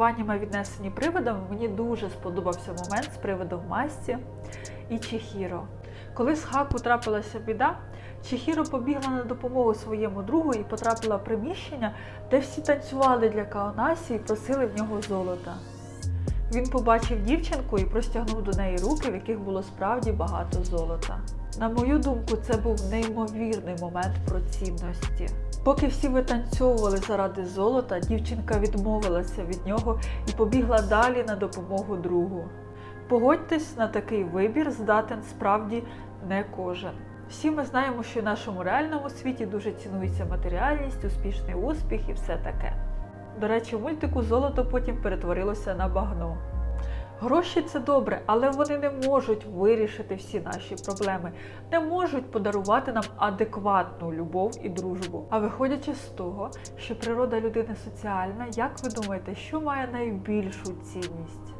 В віднесені привидом мені дуже сподобався момент з привидом масці і Чехіро. Коли з Хаку трапилася біда, Чехіро побігла на допомогу своєму другу і потрапила в приміщення, де всі танцювали для Каонасі і просили в нього золота. Він побачив дівчинку і простягнув до неї руки, в яких було справді багато золота. На мою думку, це був неймовірний момент про цінності. Поки всі витанцьовували заради золота, дівчинка відмовилася від нього і побігла далі на допомогу другу. Погодьтесь, на такий вибір здатен справді не кожен. Всі ми знаємо, що в нашому реальному світі дуже цінується матеріальність, успішний успіх і все таке. До речі, мультику золото потім перетворилося на багно. Гроші це добре, але вони не можуть вирішити всі наші проблеми, не можуть подарувати нам адекватну любов і дружбу. А виходячи з того, що природа людини соціальна, як ви думаєте, що має найбільшу цінність?